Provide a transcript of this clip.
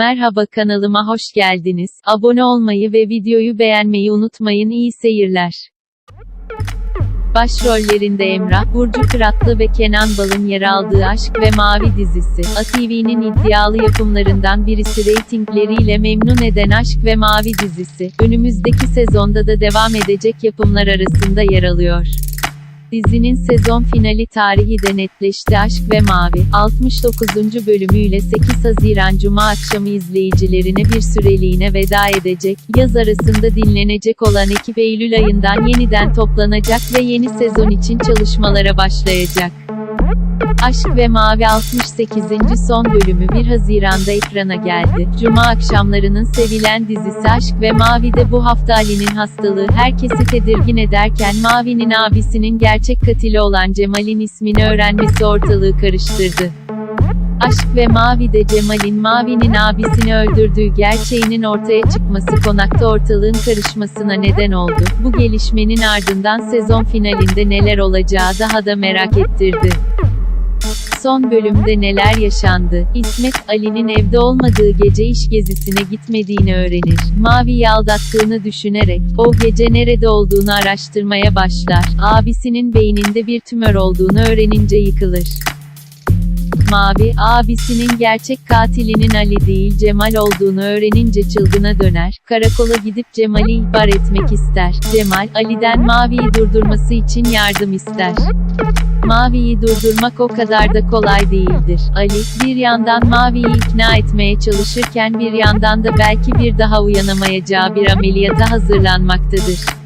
Merhaba kanalıma hoş geldiniz. Abone olmayı ve videoyu beğenmeyi unutmayın. İyi seyirler. Başrollerinde Emrah, Burcu Kıratlı ve Kenan Bal'ın yer aldığı Aşk ve Mavi dizisi, ATV'nin iddialı yapımlarından birisi reytingleriyle memnun eden Aşk ve Mavi dizisi, önümüzdeki sezonda da devam edecek yapımlar arasında yer alıyor. Dizinin sezon finali tarihi de netleşti Aşk ve Mavi, 69. bölümüyle 8 Haziran Cuma akşamı izleyicilerine bir süreliğine veda edecek, yaz arasında dinlenecek olan ekip Eylül ayından yeniden toplanacak ve yeni sezon için çalışmalara başlayacak. Aşk ve Mavi 68. son bölümü 1 Haziran'da ekrana geldi. Cuma akşamlarının sevilen dizisi Aşk ve Mavi'de bu hafta Ali'nin hastalığı herkesi tedirgin ederken Mavi'nin abisinin gerçek katili olan Cemal'in ismini öğrenmesi ortalığı karıştırdı. Aşk ve Mavi'de Cemal'in Mavi'nin abisini öldürdüğü gerçeğinin ortaya çıkması konakta ortalığın karışmasına neden oldu. Bu gelişmenin ardından sezon finalinde neler olacağı daha da merak ettirdi. Son bölümde neler yaşandı? İsmet, Ali'nin evde olmadığı gece iş gezisine gitmediğini öğrenir. Mavi'yi aldattığını düşünerek, o gece nerede olduğunu araştırmaya başlar. Abisinin beyninde bir tümör olduğunu öğrenince yıkılır. Mavi, abisinin gerçek katilinin Ali değil Cemal olduğunu öğrenince çılgına döner, karakola gidip Cemal'i ihbar etmek ister. Cemal, Ali'den Mavi'yi durdurması için yardım ister. Mavi'yi durdurmak o kadar da kolay değildir. Ali, bir yandan Mavi'yi ikna etmeye çalışırken bir yandan da belki bir daha uyanamayacağı bir ameliyata hazırlanmaktadır.